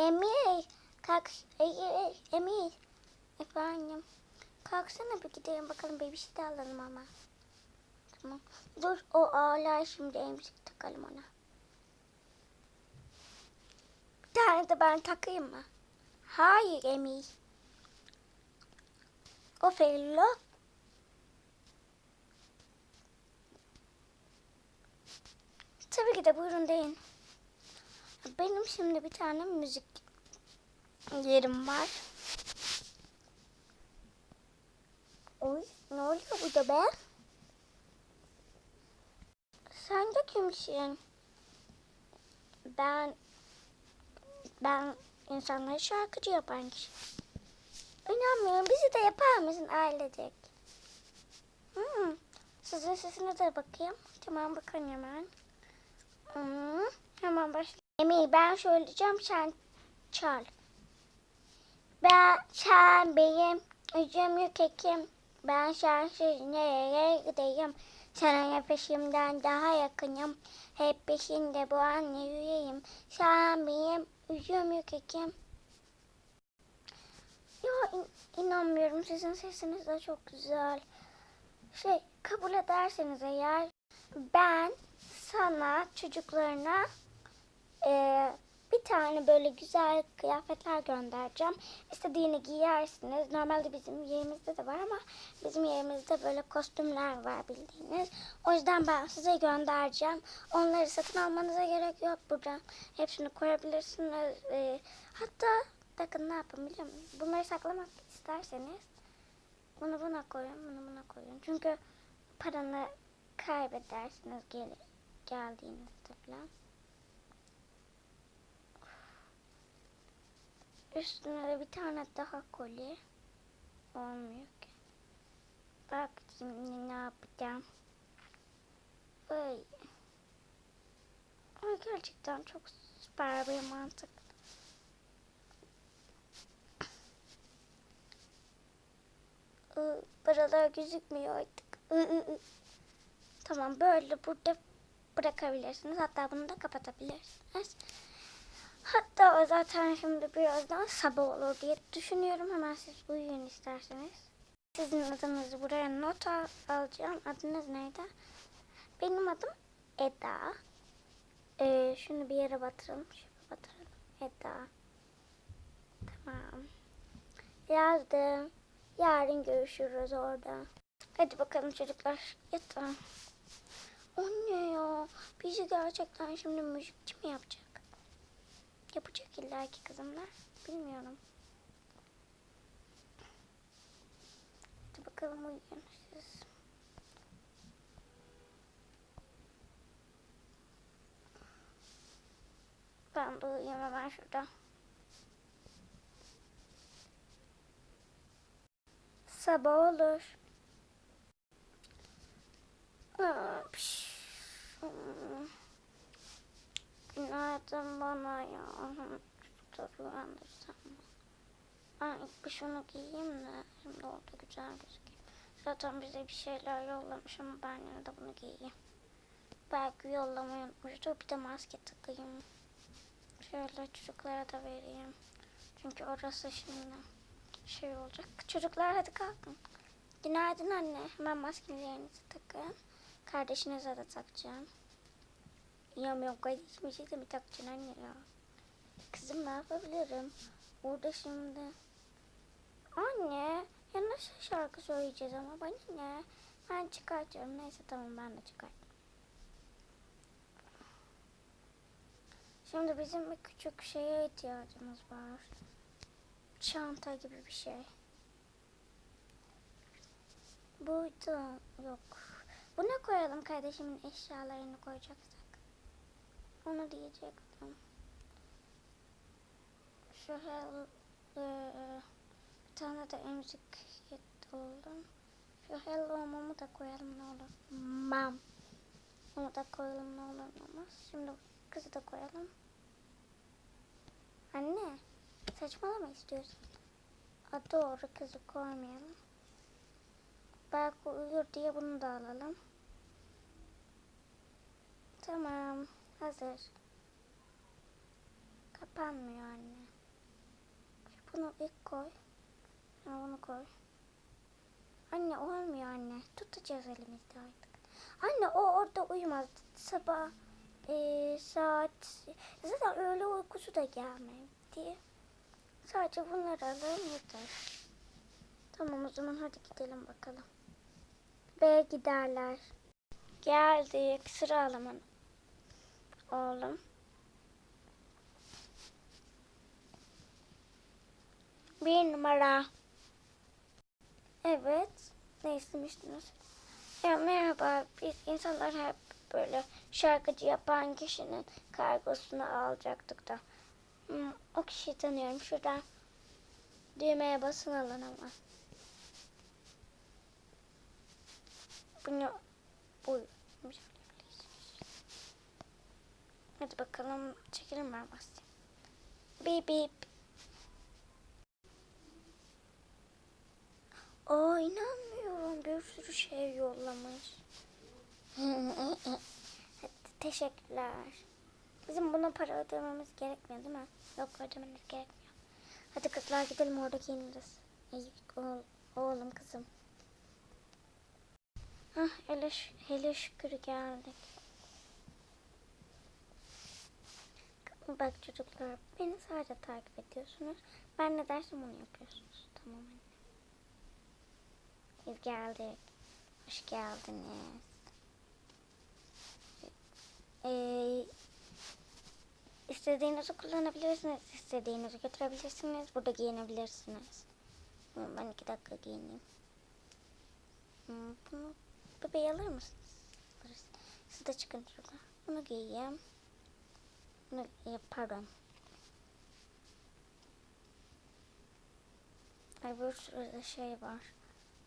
Emir. Kalk. Emir. Emir. Efendim. Kalksana bir gidelim bakalım bir şey de alalım ama. Tamam. Dur o ağlar şimdi emzik takalım ona. Bir tane de ben takayım mı? Hayır Emir. O Ferlo. Tabii ki de buyurun deyin. Benim şimdi bir tane müzik yerim var. Oy ne oluyor burada be? Sen de kimsin? Ben ben insanları şarkıcı yapan kişi. İnanmıyorum. Bizi de yapar mısın ailecek? Hmm. Sizin sesine de bakayım. Tamam bakın hemen. Hmm. Hemen başlayalım. Emir ben söyleyeceğim sen çal. Ben sen benim üzüm yok ekim. Ben sensiz nereye gideyim? Sana peşimden daha yakınım. Hep peşinde bu anne yüreğim. Sen benim üzüm yok ekim. Ya in- inanmıyorum sizin sesiniz de çok güzel. Şey kabul ederseniz eğer ben sana çocuklarına eee, bir tane böyle güzel kıyafetler göndereceğim. İstediğini giyersiniz. Normalde bizim yerimizde de var ama bizim yerimizde böyle kostümler var bildiğiniz. O yüzden ben size göndereceğim. Onları satın almanıza gerek yok buradan. Hepsini koyabilirsiniz. Eee, hatta bakın ne yapın biliyor musunuz? Bunları saklamak isterseniz bunu buna koyun, bunu buna koyun. Çünkü paranı kaybedersiniz gel geldiğinizde falan. Üstüne de bir tane daha kolye. Olmuyor ki. Bak şimdi ne yapacağım. Ay. Ay gerçekten çok süper bir mantık. Buralar gözükmüyor artık. Iı, ı, ı. Tamam böyle burada bırakabilirsiniz. Hatta bunu da kapatabilirsiniz. Hatta o zaten şimdi birazdan sabah olur diye düşünüyorum. Hemen siz uyuyun isterseniz. Sizin adınızı buraya not al- alacağım. Adınız neydi? Benim adım Eda. Ee, şunu bir yere batıralım. Şöyle batıralım. Eda. Tamam. Yazdım. Yarın görüşürüz orada. Hadi bakalım çocuklar. Yatın. Anne ya. Bizi gerçekten şimdi müzikçi mi yapacak? Yapacak illa ki kızımlar. Bilmiyorum. Hadi bakalım uyuyun siz. Ben de uyuyayım hemen şurada. Sabah olur. Aa. Günaydın bana ya. Çocukları uyandırsam mı? Ben ilk bir şunu giyeyim de şimdi orada güzel gözükeyim. Zaten bize bir şeyler yollamış ama ben yine de bunu giyeyim. Belki yollamayı unutmuştur. Bir de maske takayım. Şöyle çocuklara da vereyim. Çünkü orası şimdi şey olacak. Çocuklar hadi kalkın. Günaydın anne. Hemen maskelerinizi takın. Kardeşinize de takacağım. Ya yok kardeşime şey mi takacaksın anne ya? Kızım ne yapabilirim? Orada şimdi. Anne ya nasıl şarkı söyleyeceğiz ama bana ne? Ben çıkartıyorum. Neyse tamam ben de çıkarttım. Şimdi bizim bir küçük şeye ihtiyacımız var. Çanta gibi bir şey. Burada yok. Buna koyalım kardeşimin eşyalarını koyacaksak. Onu diyecektim. Şu hel e, bir tane de emzik buldum. Şu hello mamı da koyalım ne olur. Mam. Onu da koyalım ne olur olmaz. Şimdi kızı da koyalım. Anne saçmalama istiyorsun. A, doğru kızı koymayalım. Belki uyur diye bunu da alalım. Tamam. Hazır. Kapanmıyor anne. bunu ilk koy. Sonra bunu koy. Anne olmuyor anne. Tutacağız elimizde artık. Anne o orada uyumaz. Sabah eee, saat zaten öğle uykusu da gelmedi. Sadece bunları alalım yeter. Tamam o zaman hadi gidelim bakalım. B'ye giderler. Geldik. Sıra alamanı. Oğlum. Bir numara. Evet. Ne istemiştiniz? Ya merhaba. Biz insanlar hep böyle şarkıcı yapan kişinin kargosunu alacaktık da. Hmm, o kişiyi tanıyorum. Şuradan düğmeye basın alın ama. Bunu bu Hadi bakalım çekelim ben basayım. Bip bip. Aa inanmıyorum. Bir sürü şey yollamış. Hadi, teşekkürler. Bizim buna para ödememiz gerekmiyor değil mi? Yok ödememiz gerekmiyor. Hadi kızlar gidelim orada giyiniriz. İyi, oğul, oğlum kızım. Hah hele, hele şükür geldik. Bak çocuklar beni sadece takip ediyorsunuz. Ben ne dersem onu yapıyorsunuz. Tamam anne. Biz geldik. Hoş geldiniz. Ee, istediğinizi kullanabilirsiniz. istediğinizi götürebilirsiniz. Burada giyinebilirsiniz. Ben iki dakika giyineyim. Bunu bebeği alır mısınız? Siz de çıkın çocuklar. Bunu giyeyim. Bunu pardon. Ay bir sürü şey var.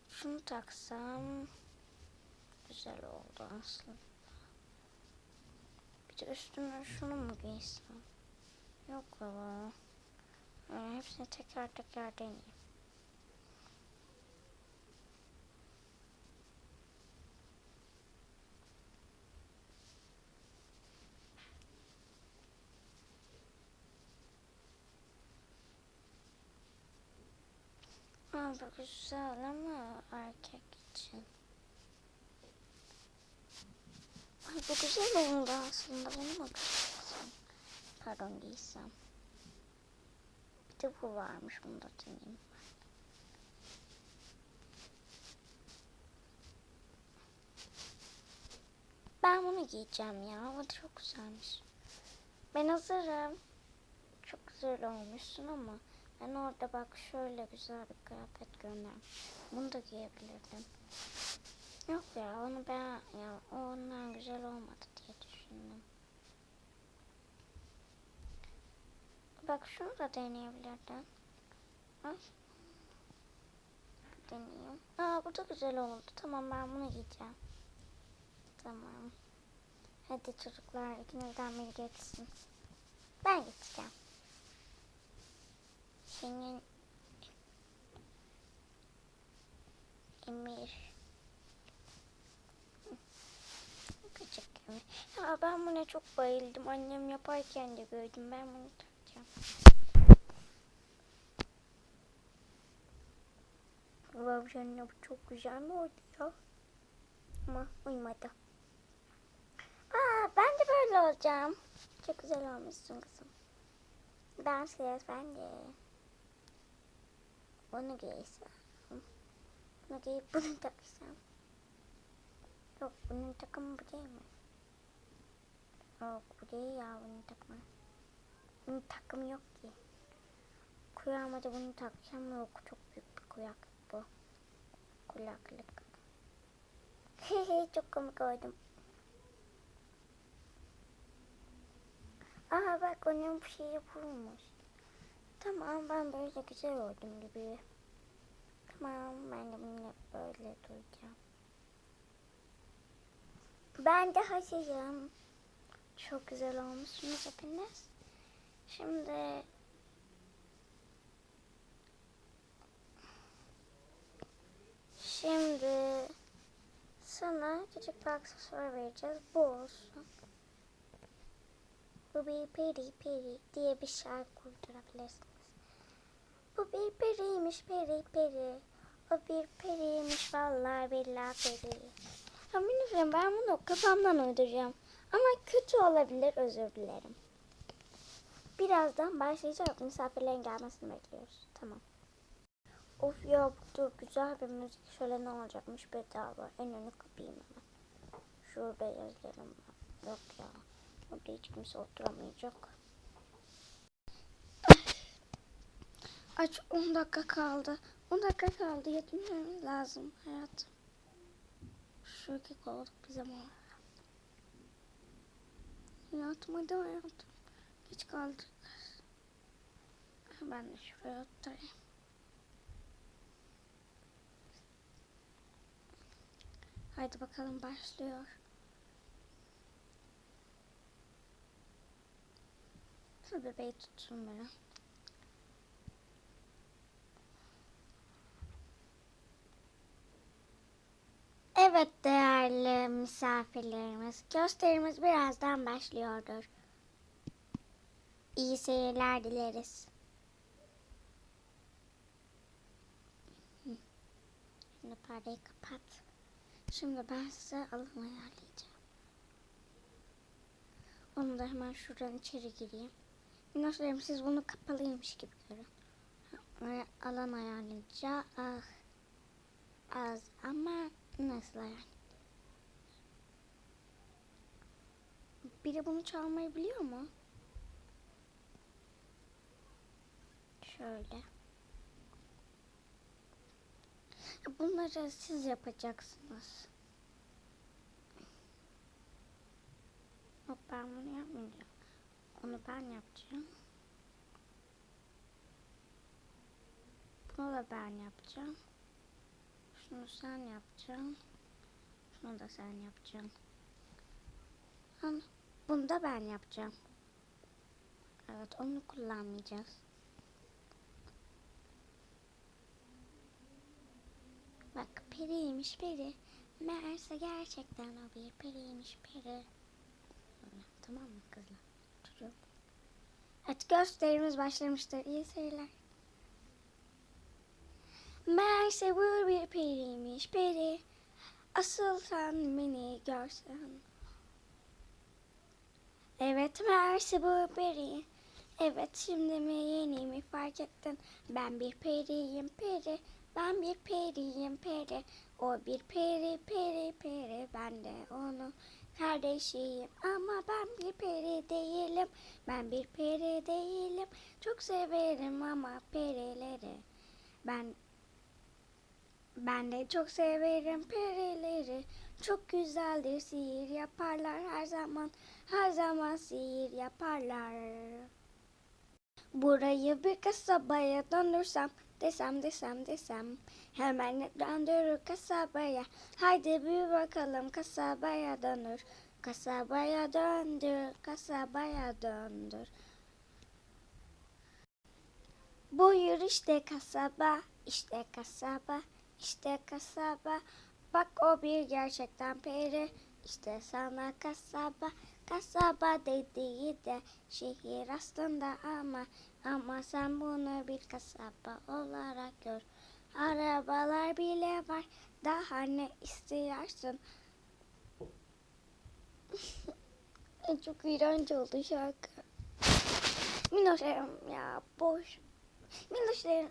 Şunu taksam güzel oldu aslında. Bir de üstüne şunu mu giysem? Yok baba. Yani hepsini teker teker deneyeyim. Bu güzel ama erkek için. Ay bu güzel oldu aslında. Bunu mu giysem? Pardon giysem. Bir de bu varmış. Bunu da deneyeyim. Ben bunu giyeceğim ya. O çok güzelmiş. Ben hazırım. Çok güzel olmuşsun ama ben orada bak şöyle güzel bir kıyafet görmem. Bunu da giyebilirdim. Yok ya onu ben ya ondan güzel olmadı diye düşündüm. Bak şunu da deneyebilirdin. Ay. Deneyeyim. Aa bu da güzel oldu. Tamam ben bunu giyeceğim. Tamam. Hadi çocuklar ikinizden biri geçsin. Ben geçeceğim. Senin Emir. Küçük Emir. Ya ben buna çok bayıldım. Annem yaparken de gördüm. Ben bunu takacağım. Anne bu çok güzel mi oldu ya? Ama uymadı. Aa, ben de böyle olacağım. Çok güzel olmuşsun kızım. Dans ben de. Bunu giysem. Bunu giyip bunu taksam. Yok bunun takımı bu değil mi? Yok bu değil ya bunun takımı. Bunun takımı yok ki. Kulağıma da bunu taksam yok çok büyük bir kulak bu. Kulaklık. Hehe çok komik oldum. Aha bak onun bir şeyi bulmuş. Tamam ben böyle güzel oldum gibi. Tamam ben de bunu böyle duracağım. Ben de hazırım. Çok güzel olmuşsunuz hepiniz. Şimdi Şimdi sana küçük bir aksesuar vereceğiz. Bu olsun. Bu bir peri peri diye bir şarkı uydurabilirsiniz. Bu bir periymiş peri peri. O bir periymiş vallahi billahi peri. Bilmiyorum ben bunu kafamdan uyduracağım. Ama kötü olabilir özür dilerim. Birazdan başlayacak misafirlerin gelmesini bekliyoruz. Tamam. Of ya burada güzel bir müzik şöyle ne olacakmış bedava. En önü kapayım hemen. Şurada yazarım. Yok ya. Burada hiç kimse oturamayacak. Aç 10 dakika kaldı. 10 dakika kaldı. Yetmemiz lazım hayatım. Şu dakika olduk bize mola. Hayatım hadi hayatım. Geç kaldık. Ben de şuraya oturayım. Haydi bakalım başlıyor. Şu bebeği tutsun beni. Evet değerli misafirlerimiz, gösterimiz birazdan başlıyordur. İyi seyirler dileriz. Şimdi perdeyi kapat. Şimdi ben size alım ayarlayacağım. Onu da hemen şuradan içeri gireyim. Minnoşlarım siz bunu kapalıymış gibi görün. Alan ayarlayacağım. Ah. Az ama nasıl yani? Biri bunu çalmayı biliyor mu? Şöyle. Bunları siz yapacaksınız. Yok ben bunu yapmayacağım. Onu ben yapacağım. Bunu da ben yapacağım. Şunu sen yapacaksın. Şunu da sen yapacaksın. Bunu da ben yapacağım. Evet onu kullanmayacağız. Bak periymiş peri. Meğerse gerçekten o bir periymiş peri. Tamam mı kızlar? Çocuğum. Evet gösterimiz başlamıştır. İyi seyirler. Meğerse bu bir periymiş peri. Asıl sen beni görsen. Evet meğerse bu peri. Evet şimdi mi yeni mi fark ettin? Ben bir periyim peri. Ben bir periyim peri. O bir peri peri peri. Ben de onun kardeşiyim. Ama ben bir peri değilim. Ben bir peri değilim. Çok severim ama perileri. Ben ben de çok severim perileri. Çok güzeldir sihir yaparlar her zaman. Her zaman sihir yaparlar. Burayı bir kasabaya döndürsem desem desem desem hemen döndürür kasabaya. Haydi bir bakalım kasabaya döndür. Kasabaya döndür, kasabaya döndür. Buyur işte kasaba, işte kasaba, işte kasaba. Bak o bir gerçekten peri. İşte sana kasaba, kasaba dediği de şehir aslında ama ama sen bunu bir kasaba olarak gör. Arabalar bile var. Daha ne istiyorsun? Çok iğrenç oldu şarkı. Minnoşlarım ya boş. Minnoşlarım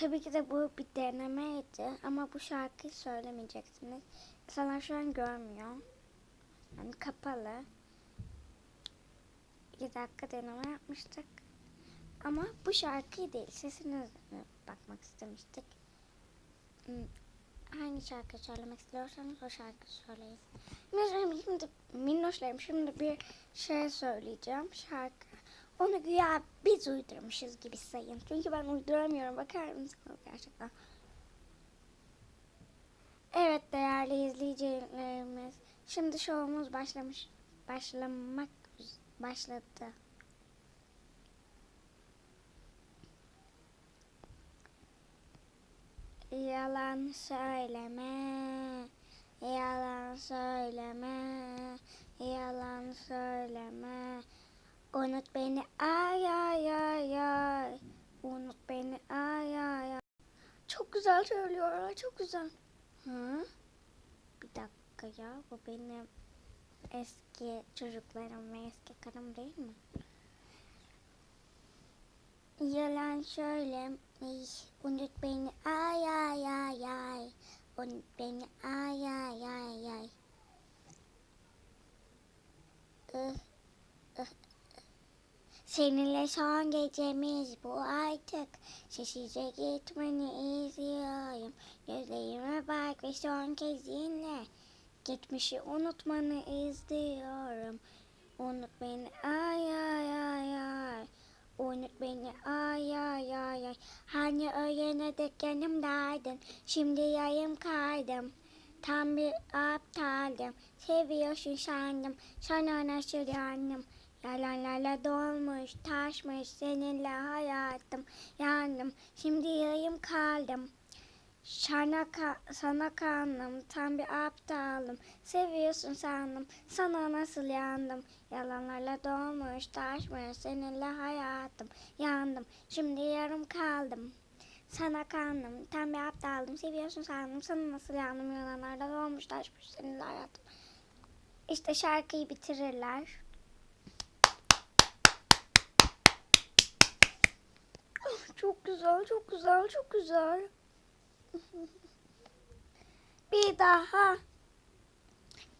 Tabii ki de bu bir denemeydi ama bu şarkıyı söylemeyeceksiniz. İnsanlar şu an görmüyor. Yani kapalı. İki dakika deneme yapmıştık. Ama bu şarkıyı değil, sesine bakmak istemiştik. Hmm, Hangi şarkı söylemek istiyorsanız o şarkı söyleyin. Minnoşlarım şimdi, minnoşlarım şimdi bir şey söyleyeceğim. Şarkı. Onu güya biz uydurmuşuz gibi sayın. Çünkü ben uyduramıyorum. Bakar mısınız gerçekten? Evet değerli izleyicilerimiz. Şimdi şovumuz başlamış. Başlamak başladı. Yalan söyleme. Yalan söyleme. Yalan söyleme. Unut beni ay ay ay ay. Unut beni ay ay ay. Çok güzel söylüyorlar çok güzel. Hı? Bir dakika ya bu benim eski çocuklarım ve eski karım değil mi? Yalan söylemiş. Unut beni ay ay ay ay. Unut beni ay ay ay. Ih, ih, ih. Seninle son gecemiz bu artık. Sessizce gitmeni izliyorum. Gözlerime bak ve son kez dinle. Geçmişi unutmanı izliyorum. Unut beni ay ay ay ay. Unut beni ay ay ay ay. Hani öğlene dek yanımdaydın. Şimdi yayım kaydım. Tam bir aptaldım. Seviyorsun sandım. Sana nasıl yandım. Yalanlarla dolmuş, taşmış seninle hayatım. Yandım, şimdi yayım kaldım. Sana, ka- sana kandım, tam bir aptalım. Seviyorsun sandım, sana nasıl yandım. Yalanlarla dolmuş, taşmış seninle hayatım. Yandım, şimdi yarım kaldım. Sana kandım, tam bir aptalım. Seviyorsun sandım, sana nasıl yandım. Yalanlarla dolmuş, taşmış seninle hayatım. İşte şarkıyı bitirirler. Çok güzel, çok güzel, çok güzel. Bir daha.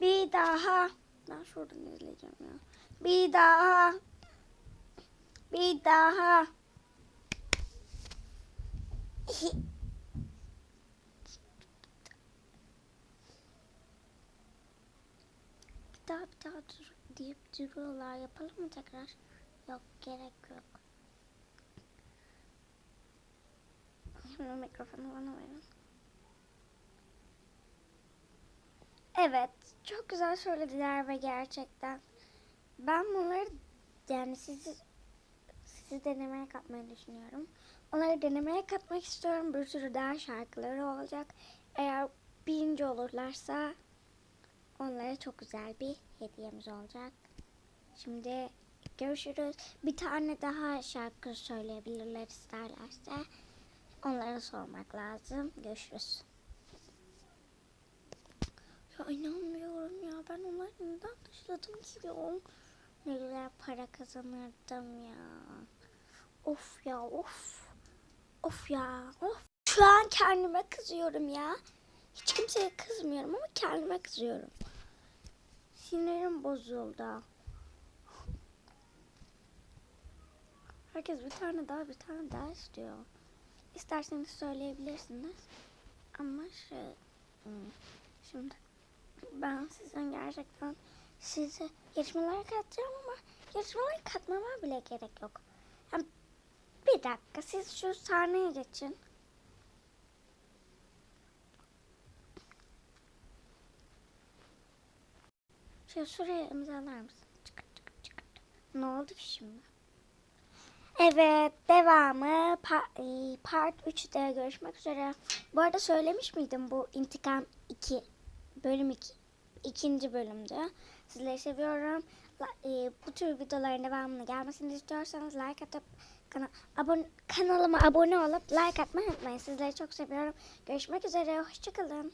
Bir daha. Ben şuradan izleyeceğim ya. Bir daha. Bir daha. Bir daha bir daha dur deyip duruyorlar. Yapalım mı tekrar? Yok gerek yok. Şimdi mikrofonu bana verin. Evet, çok güzel söylediler ve gerçekten ben bunları yani sizi sizi denemeye katmayı düşünüyorum. Onları denemeye katmak istiyorum. Bir sürü daha şarkıları olacak. Eğer birinci olurlarsa onlara çok güzel bir hediyemiz olacak. Şimdi görüşürüz. Bir tane daha şarkı söyleyebilirler isterlerse. Onlara sormak lazım. Görüşürüz. Ya inanmıyorum ya. Ben onları neden dışladım ki ya? Ne güzel para kazanırdım ya. Of ya of. Of ya of. Şu an kendime kızıyorum ya. Hiç kimseye kızmıyorum ama kendime kızıyorum. Sinirim bozuldu. Herkes bir tane daha bir tane daha istiyor. İsterseniz söyleyebilirsiniz. Ama şey, hmm, şimdi ben sizin gerçekten sizi yarışmalara katacağım ama yarışmalara katmama bile gerek yok. Yani bir dakika siz şu sahneye geçin. Şöyle şuraya imzalar mısın? Çıkart çıkart çıkart. Ne oldu ki şimdi? Evet, devamı e, part 3'te görüşmek üzere. Bu arada söylemiş miydim bu intikam 2 bölüm 2 ikinci bölümdü. Sizleri seviyorum. E, bu tür videoların devamını gelmesini istiyorsanız like atıp kana- abone, kanalıma abone olup like atmayı unutmayın. Sizleri çok seviyorum. Görüşmek üzere. Hoşçakalın.